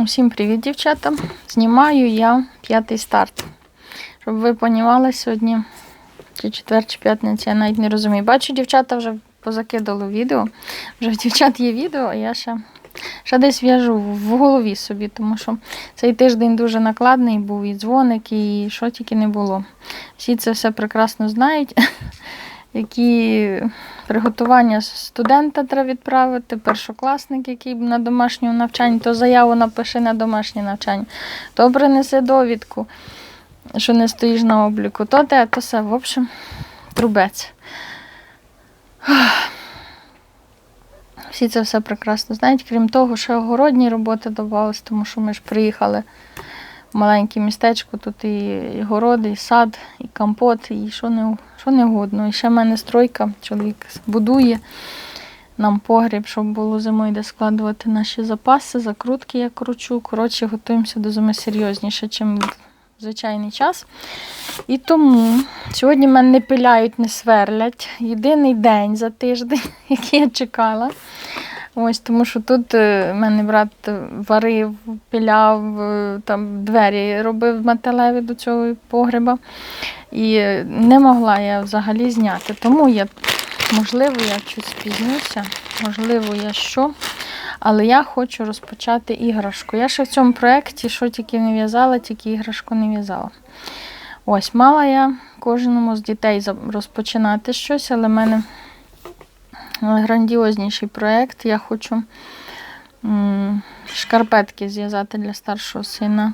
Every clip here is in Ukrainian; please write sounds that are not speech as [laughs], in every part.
Усім привіт, дівчата! Знімаю я п'ятий старт. Щоб ви понімали, сьогодні чи четвер, чи п'ятниця, я навіть не розумію. Бачу, дівчата вже позакидали відео. Вже в дівчат є відео, а я ще, ще десь в'яжу в голові собі, тому що цей тиждень дуже накладний був і дзвоник, і що тільки не було. Всі це все прекрасно знають. Які приготування студента треба відправити, першокласник, який на домашньому навчанні, то заяву напиши на домашнє навчання, то принеси довідку, що не стоїш на обліку, то те, то все. В общем, трубець. [sighs] Всі це все прекрасно знають. Крім того, ще огородні роботи додавалися, тому що ми ж приїхали в маленьке містечко, тут і городи, і сад, і компот, і що не, що не годно. І ще в мене стройка, чоловік будує нам погріб, щоб було зимою де складувати наші запаси, закрутки я кручу. Коротше, готуємося до зими серйозніше, ніж в звичайний час. І тому сьогодні мене не пиляють, не сверлять. Єдиний день за тиждень, [laughs] який я чекала. Ось, тому що тут е, мене брат варив, піляв, е, там двері робив металеві до цього погреба. І е, не могла я взагалі зняти. Тому я, можливо, я чуть спізнюся, можливо, я що. Але я хочу розпочати іграшку. Я ще в цьому проєкті, що тільки не в'язала, тільки іграшку не в'язала. Ось, мала я кожному з дітей розпочинати щось, але в мене грандіозніший проєкт. Я хочу шкарпетки зв'язати для старшого сина.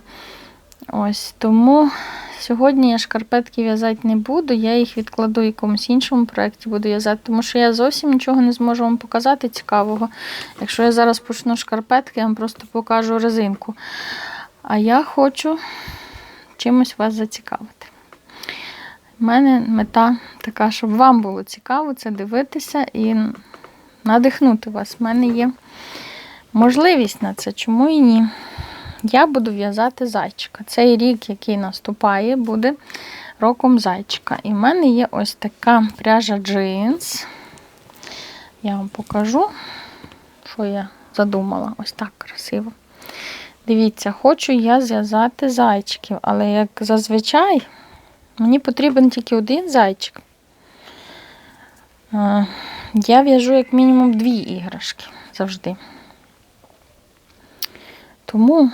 Ось тому сьогодні я шкарпетки в'язати не буду, я їх відкладу в якомусь іншому проєкті буду в'язати, тому що я зовсім нічого не зможу вам показати цікавого. Якщо я зараз почну шкарпетки, я вам просто покажу резинку. А я хочу чимось вас зацікавити. У мене мета така, щоб вам було цікаво це дивитися і надихнути вас. У мене є можливість на це, чому і ні. Я буду в'язати зайчика. Цей рік, який наступає, буде роком зайчика. І в мене є ось така пряжа джинс. Я вам покажу, що я задумала. Ось так красиво. Дивіться, хочу я зв'язати зайчиків, але як зазвичай, мені потрібен тільки один зайчик. Е, Я в'яжу як мінімум дві іграшки завжди. Тому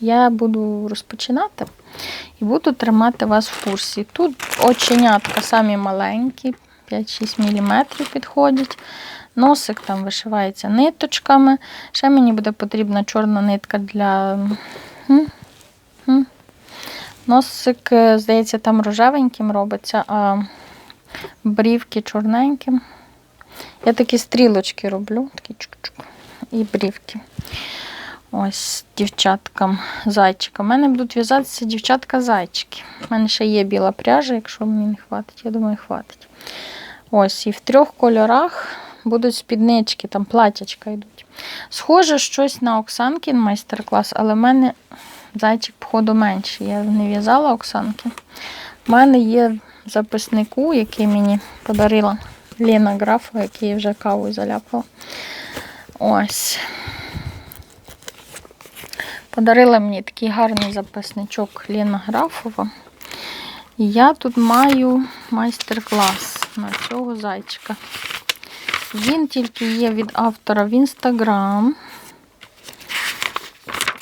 я буду розпочинати і буду тримати вас в курсі. Тут оченятка самі маленькі, 5-6 мм підходять. Носик там вишивається ниточками. Ще мені буде потрібна чорна нитка для. Носик, е, здається, там рожевеньким робиться, а брівки чорненьким. Я такі стрілочки роблю, такі чук-чук, і брівки. Ось дівчаткам зайчика. У мене будуть в'язатися дівчатка-зайчики. У мене ще є біла пряжа, якщо мені не хватить, я думаю, хватить. Ось, і в трьох кольорах будуть спіднички, там платячка йдуть. Схоже, щось на Оксанкін майстер-клас, але в мене зайчик, походу, менший. Я не в'язала Оксанки. У мене є записнику, який мені подарила Лена Графова, який вже кавою заляпала. Ось. Подарила мені такий гарний записничок Лена Графова. І я тут маю майстер-клас на цього зайчика. Він тільки є від автора в інстаграм.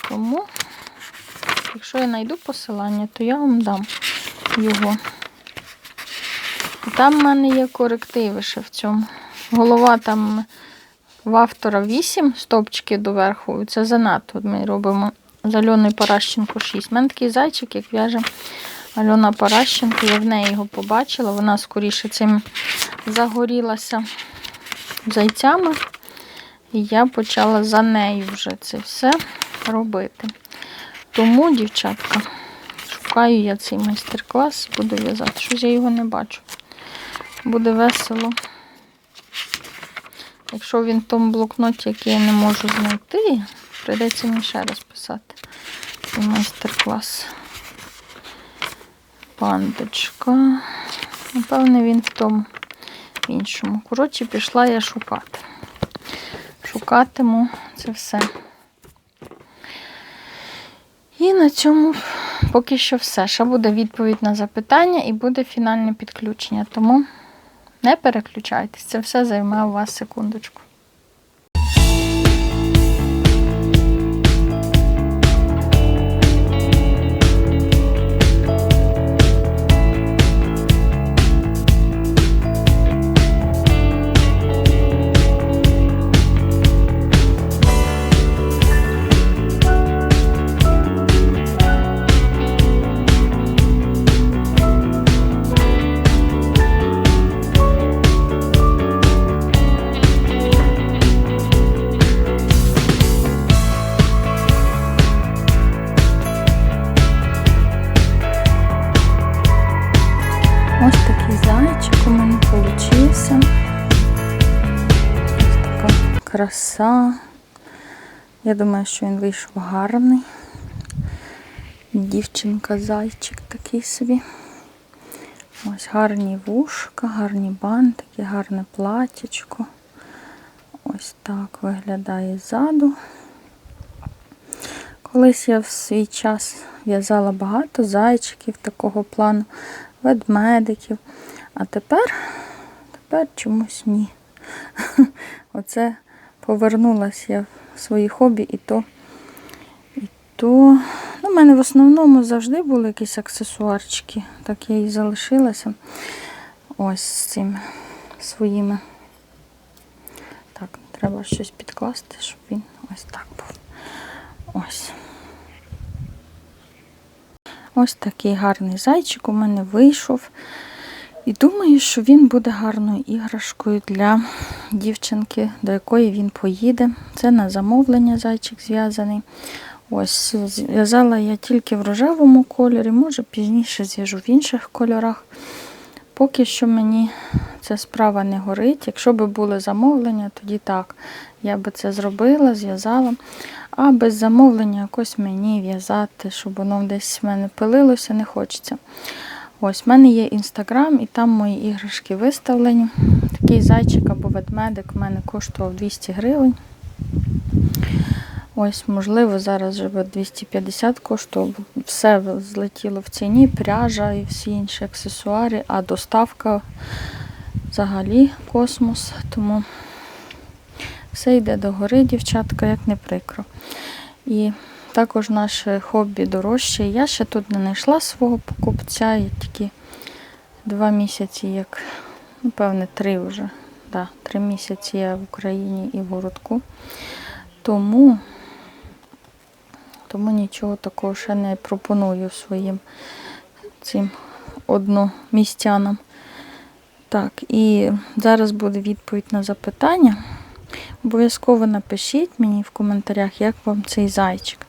Тому, якщо я знайду посилання, то я вам дам його. І там в мене є корективи ще в цьому. Голова там в автора 8 стопчики доверху. Це занадто. Ми робимо з Альоною Паращенко 6. У мене такий зайчик, як в'яже Альона Паращенко. Я в неї його побачила. Вона скоріше цим загорілася зайцями. І я почала за нею вже це все робити. Тому, дівчатка, шукаю я цей майстер-клас, буду в'язати. Щось я його не бачу. Буде весело. Якщо він в тому блокноті, який я не можу знайти, прийдеться мені ще раз писати. Майстер-клас. Пандочка. Напевне, він в тому в іншому. Коротше, пішла я шукати. Шукатиму це все. І на цьому поки що все. Ще буде відповідь на запитання і буде фінальне підключення. Тому не переключайтесь, це все займе у вас секундочку. Краса. Я думаю, що він вийшов гарний. Дівчинка, зайчик такий собі. Ось гарні вушка, гарні бантики, гарне платічко. Ось так виглядає ззаду. Колись я в свій час в'язала багато зайчиків такого плану, ведмедиків. А тепер, тепер чомусь ні. [laughs] Оце повернулася я в свої хобі і то, і то. Ну, в мене в основному завжди були якісь аксесуарчики. Так я і залишилася. Ось з цими своїми. Так, треба щось підкласти, щоб він ось так був. Ось. Ось такий гарний зайчик у мене вийшов. І думаю, що він буде гарною іграшкою для дівчинки, до якої він поїде. Це на замовлення зайчик зв'язаний. Ось, зв'язала я тільки в рожевому кольорі, може пізніше зв'яжу в інших кольорах. Поки що мені ця справа не горить. Якщо б були замовлення, тоді так, я би це зробила, зв'язала. А без замовлення якось мені в'язати, щоб воно десь в мене пилилося, не хочеться. Ось, в мене є інстаграм, і там мої іграшки виставлені. Такий зайчик або ведмедик в мене коштував 200 гривень. Ось, можливо, зараз вже 250 коштував. Все злетіло в ціні, пряжа і всі інші аксесуари, а доставка взагалі космос. Тому все йде до гори, дівчатка, як не прикро. І також наше хобі дорожче. Я ще тут не знайшла свого покупця, я тільки два місяці, як, ну, певне, три вже. Да, три місяці я в Україні і в городку. Тому, тому нічого такого ще не пропоную своїм цим одномістянам. Так, і зараз буде відповідь на запитання. Обов'язково напишіть мені в коментарях, як вам цей зайчик.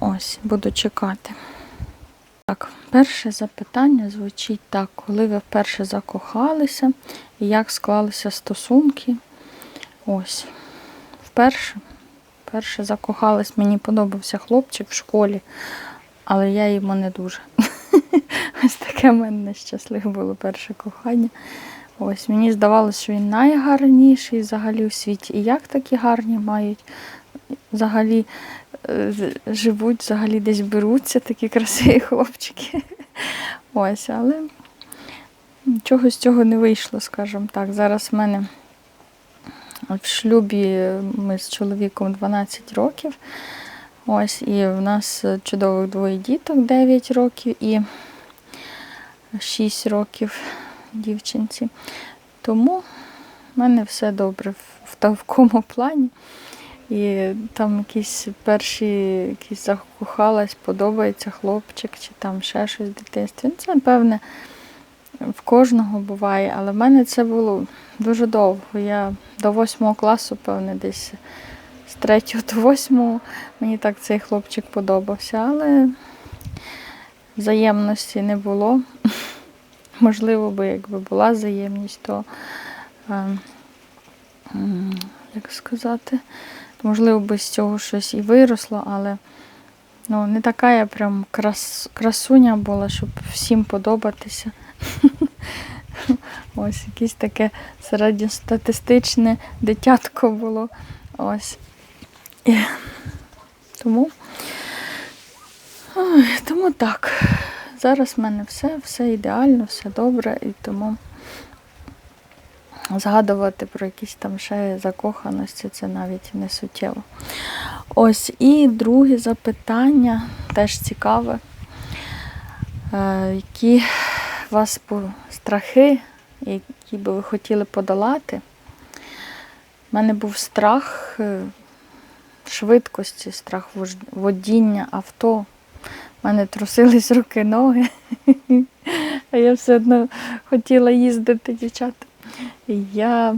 Ось, буду чекати. Так, перше запитання звучить так, коли ви вперше закохалися і як склалися стосунки. Ось. Вперше, вперше закохалась, мені подобався хлопчик в школі, але я йому не дуже. [laughs] Ось таке в мене нещасливе було перше кохання. Ось мені здавалося, що він найгарніший взагалі у світі. І як такі гарні мають взагалі е, живуть, взагалі десь беруться такі красиві [laughs] хлопчики. Ось, але нічого з цього не вийшло, скажімо так. Зараз в мене в шлюбі ми з чоловіком 12 років. Ось, і в нас чудових двоє діток 9 років і 6 років дівчинці. Тому в мене все добре в- такому плані. І там якісь перші якісь закохалась, подобається хлопчик, чи там ще щось в дитинстві. Ну, Це, певне, в кожного буває, але в мене це було дуже довго. Я до восьмого класу, певне, десь з третього до восьмого мені так цей хлопчик подобався, але взаємності не було. Можливо, би якби була взаємність, то е, як сказати, можливо, би з цього щось і виросло, але ну, не така я прям крас, красуня була, щоб всім подобатися. [laughs] Ось якесь таке середньостатистичне дитятко було. Ось. Тому Тому так, зараз в мене все, все ідеально, все добре, і тому згадувати про якісь там ще закоханості це навіть не суттєво. Ось і друге запитання, теж цікаве. Е, Які вас страхи, які би ви хотіли подолати? У мене був страх е, швидкості, страх водіння авто. У мене трусились руки, ноги. [laughs] А я все одно хотіла їздити, дівчата. Я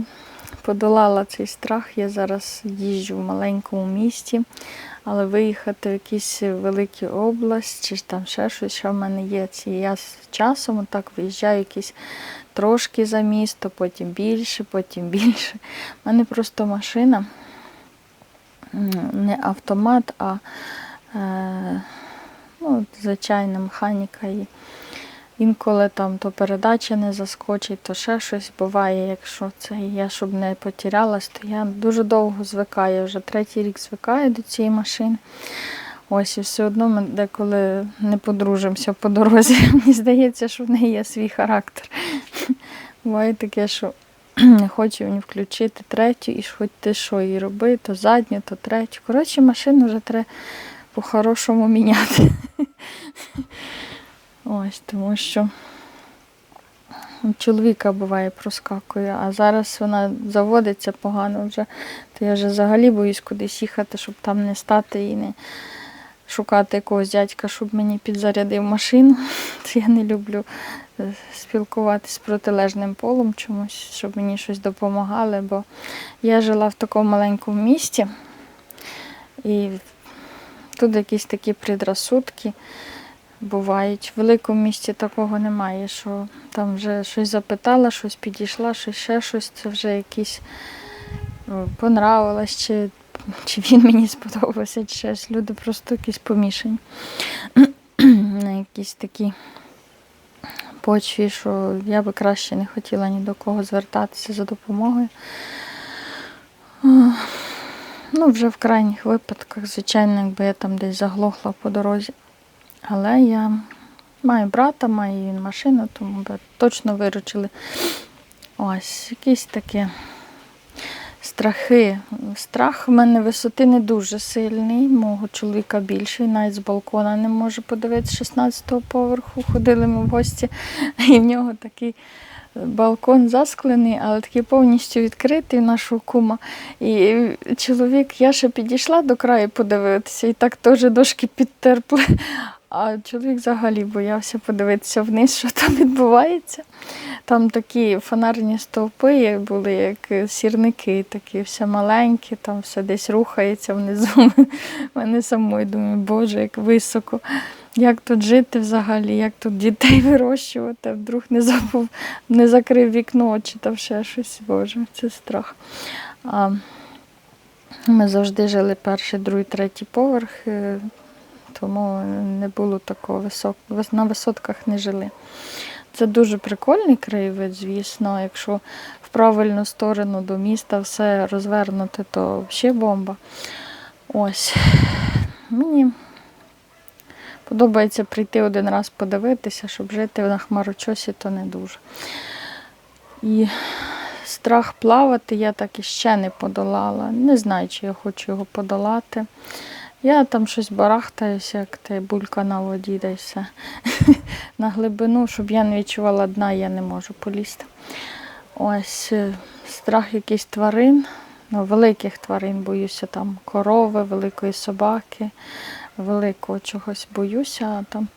подолала цей страх. Я зараз їжджу в маленькому місті, але виїхати в якісь великі області, чи там ще щось, що в мене є. Я з часом так виїжджаю якісь трошки за місто, потім більше, потім більше. У мене просто машина, не автомат, а е, ну, звичайна механіка. І інколи там то передача не заскочить, то ще щось буває, якщо це я, щоб не потерялась, то я дуже довго звикаю, вже третій рік звикаю до цієї машини. Ось і все одно ми деколи не подружимося по дорозі. [laughs] Мені здається, що в неї є свій характер. [laughs] Буває таке, що не [clears throat] хочу мені включити третю, і хоч ти що її роби, то задню, то третю. Коротше, машину вже треба по-хорошому міняти. Ось, тому що чоловіка буває проскакує, а зараз вона заводиться погано вже, то я вже взагалі боюсь кудись їхати, щоб там не стати і не шукати якогось дядька, щоб мені підзарядив машину. [laughs] То я не люблю е, спілкуватися з протилежним полом чомусь, щоб мені щось допомагали, бо я жила в такому маленькому місті, і тут якісь такі предрасудки бувають. В великому місті такого немає, що там вже щось запитала, щось підійшла, щось ще щось, це вже якісь понравилось, чи, чи він мені сподобався, чи щось. Люди просто якісь помішані. [clears throat] На якісь такі почві, що я би краще не хотіла ні до кого звертатися за допомогою. Ну, вже в крайніх випадках, звичайно, якби я там десь заглохла по дорозі. Але я маю брата, маю він машину, тому би точно виручили. Ось, якісь такі страхи. Страх в мене висоти не дуже сильний, мого чоловіка більший, навіть з балкона не може подивитися 16-го поверху. Ходили ми в гості, і в нього такий балкон засклений, але такий повністю відкритий нашого кума. І чоловік, я ще підійшла до краю подивитися, і так теж дошки підтерпли. А чоловік взагалі боявся подивитися вниз, що там відбувається. Там такі фонарні стовпи як були, як сірники, такі все маленькі, там все десь рухається внизу. [laughs] Мене самої думаю, боже, як високо. Як тут жити взагалі, як тут дітей [laughs] вирощувати, вдруг не забув, не закрив вікно чи там ще щось. Боже, це страх. А ми завжди жили перший, другий, третій поверх, е, тому не було такого висок... на висотках не жили. Це дуже прикольний краєвид, звісно. Якщо в правильну сторону до міста все розвернути, то взагалі бомба. Ось. Мені подобається прийти один раз подивитися, щоб жити на хмарочосі, то не дуже. І страх плавати я так іще не подолала. Не знаю, чи я хочу його подолати. Я там щось барахтаюся, як та булька на воді, да [laughs] на глибину, щоб я не відчувала дна, я не можу полізти. Ось е, страх якихось тварин, ну, великих тварин боюся, там корови, великої собаки, великого чогось боюся, а там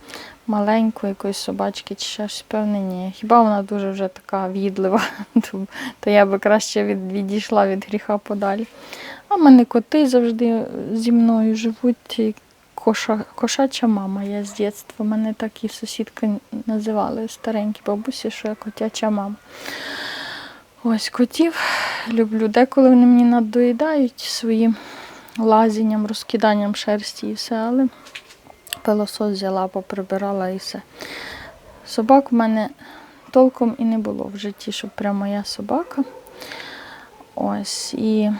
маленької якоїсь собачки чи ще щось певне ні. Хіба вона дуже вже така в'їдлива, [laughs] то, то я би краще від, відійшла від гріха подалі. А в мене коти завжди зі мною живуть. Коша, кошача мама я з дитинства. Мене так і сусідки називали старенькі бабусі, що я котяча мама. Ось котів люблю. Деколи вони мені надоїдають своїм лазінням, розкиданням шерсті і все, але пилосос взяла, поприбирала і все. Собак в мене толком і не було в житті, щоб прямо моя собака. Ось і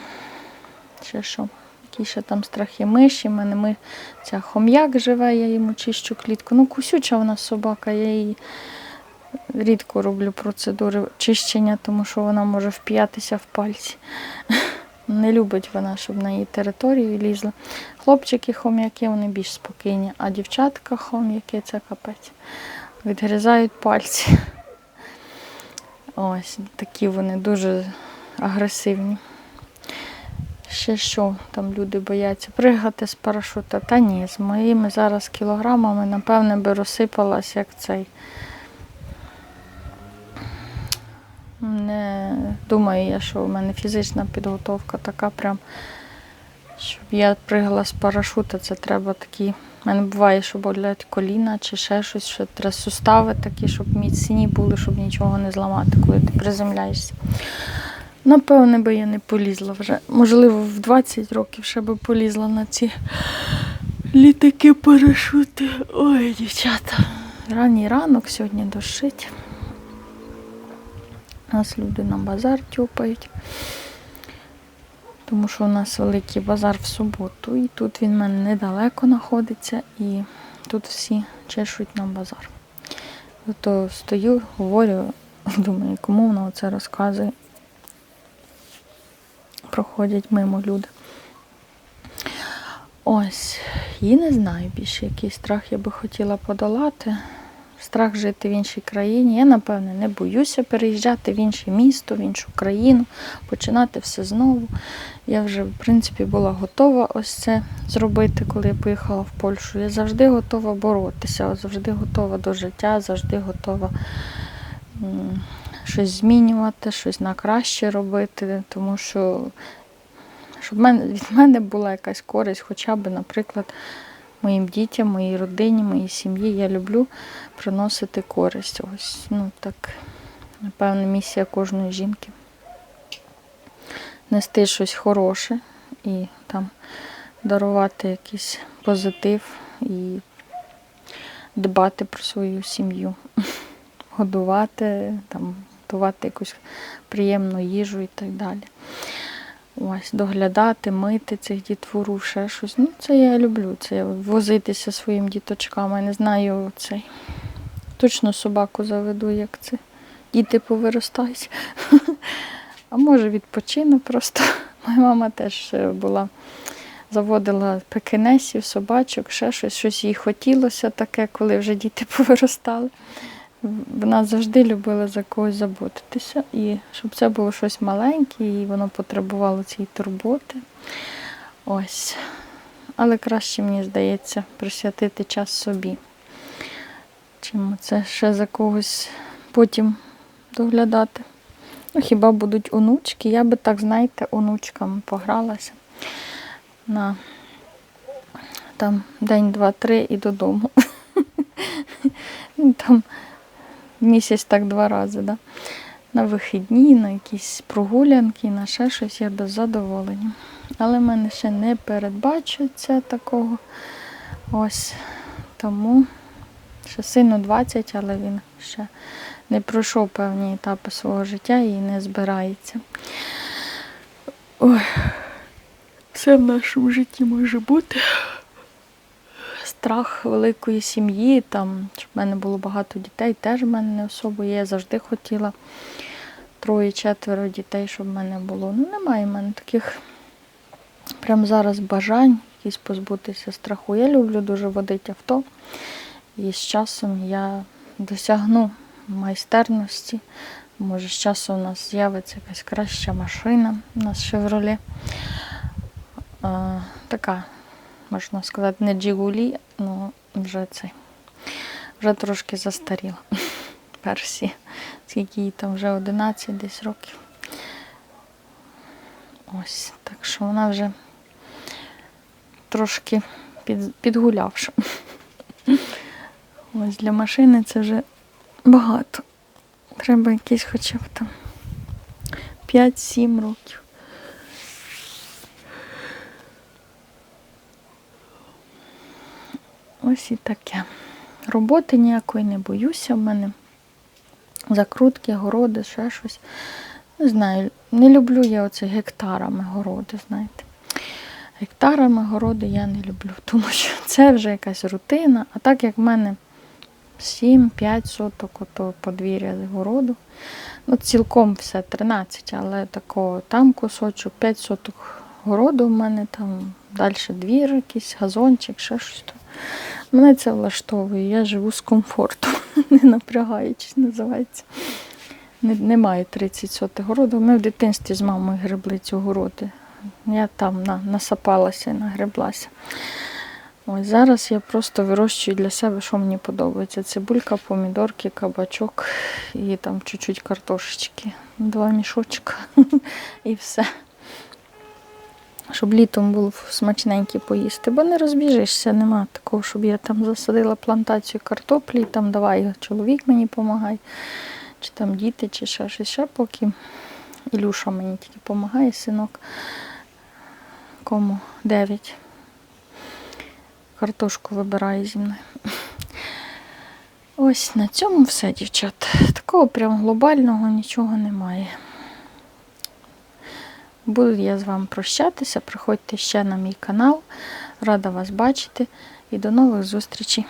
ще що. які ще там страхи миші. У мене ми, ця хом'як живе, я йому чищу клітку. Ну, кусюча вона собака, я її рідко роблю процедури чищення, тому що вона може вп'ятися в пальці. Не любить вона, щоб на її територію лізла. Хлопчики хом'яки, вони більш спокійні, а дівчатка хом'яки це капець. Відгризають пальці. Ось такі вони дуже агресивні. Ще що там люди бояться? Пригати з парашута. Та ні, з моїми зараз кілограмами, напевне, би розсипалась як цей. Думаю я, що в мене фізична підготовка така прям, щоб я пригала з парашута, це треба такі. У мене буває, що болять коліна чи ще щось, що треба сустави такі, щоб міцні були, щоб нічого не зламати, коли ти приземляєшся. Напевне, би я не полізла вже. Можливо, в 20 років ще би полізла на ці літаки парашути. Ой, дівчата. Ранній ранок сьогодні дощить. Нас люди на базар тюпають. Тому що у нас великий базар в суботу, і тут він в мене недалеко знаходиться, і тут всі чешуть на базар. То стою, говорю, [laughs] думаю, кому вона це розказує. Проходять мимо люди. Ось, і не знаю більше, який страх я би хотіла подолати. Страх жити в іншій країні. Я, напевне, не боюся переїжджати в інше місто, в іншу країну, починати все знову. Я вже, в принципі, була готова ось це зробити, коли я поїхала в Польщу. Я завжди готова боротися, завжди готова до життя, завжди готова щось змінювати, щось на краще робити, тому що щоб від мене була якась користь, хоча б, наприклад, моїм дітям, моїй родині, моїй сім'ї. Я люблю приносити користь. Ось, ну так, напевно, місія кожної жінки. Нести щось хороше і там дарувати якийсь позитив і дбати про свою сім'ю, годувати, там, готувати якусь приємну їжу і так далі. Ось, доглядати, мити цих дітвору, ще щось. Ну, це я люблю. Це возитися своїм діточками. Не знаю цей. Точно собаку заведу, як це. Діти повиростають. [laughs] А може відпочину просто. [laughs] Моя мама теж е, була, заводила пекинесів, собачок, ще щось, щось їй хотілося таке, коли вже діти [laughs] повиростали. Вона завжди любила за когось заботитися, і щоб це було щось маленьке, і воно потребувало цієї турботи. Ось. Але краще, мені здається, присвятити час собі. Чим це ще за когось потім доглядати. Ну, хіба будуть онучки? Я би так, знаєте, онучками погралася на там день, два, три і додому. [laughs] Там місяць так два рази. Да? На вихідні, на якісь прогулянки, на ще щось я без задоволення. Але в мене ще не передбачується такого. Ось тому ще сину 20, але він ще не пройшов певні етапи свого життя і не збирається. Ой, все в нашому житті може бути. Страх великої сім'ї, там, щоб в мене було багато дітей, теж в мене не особо є. Я завжди хотіла троє-четверо дітей, щоб в мене було. Ну, немає в мене таких прямо зараз бажань якісь позбутися страху. Я люблю дуже водити авто. І з часом я досягну майстерності. Може, з часом у нас з'явиться якась краща машина, у нас. А, така, можна сказати, не Джигулі, але вже цей. Вже трошки застаріла. [laughs] Персі, скільки їй там вже 11 десь років. Ось, так що вона вже трошки під, підгулявша. [laughs] Ось для машини це вже багато. Треба якісь хоча б там 5-7 років. Ось і таке. Роботи ніякої не боюся в мене. Закрутки, городи, ще щось. Не знаю, не люблю я оце гектарами городи, знаєте. гектарами городи я не люблю, [laughs] тому що це вже якась рутина. А так як в мене 7-5 соток ото подвір'я з городу. Ну, цілком все 13, але такого там кусочок, 5 соток городу в мене, там далі двір, якийсь газончик, ще щось. Мене це влаштовує, я живу з комфортом, [laughs] не напрягаючись, називається. Не, немає 30 сотих городу. Ми в дитинстві з мамою гребли ці городи. Я там на, насапалася і нагреблася. Ось зараз я просто вирощую для себе, що мені подобається. Цибулька, помідорки, кабачок і там чуть-чуть картошечки. Два мішочка [laughs] і все. Щоб літом було смачненьке поїсти, бо не розбіжишся, нема такого, щоб я там засадила плантацію картоплі, там давай чоловік мені допомагай, чи там діти, чи ще щось. Ще поки Ілюша мені тільки допомагає, синок. Кому 9 картошку вибирає зі мною. Ось на цьому все, дівчат. Такого прям глобального нічого немає. Буду я з вами прощатися. Приходьте ще на мій канал. Рада вас бачити і до нових зустрічей.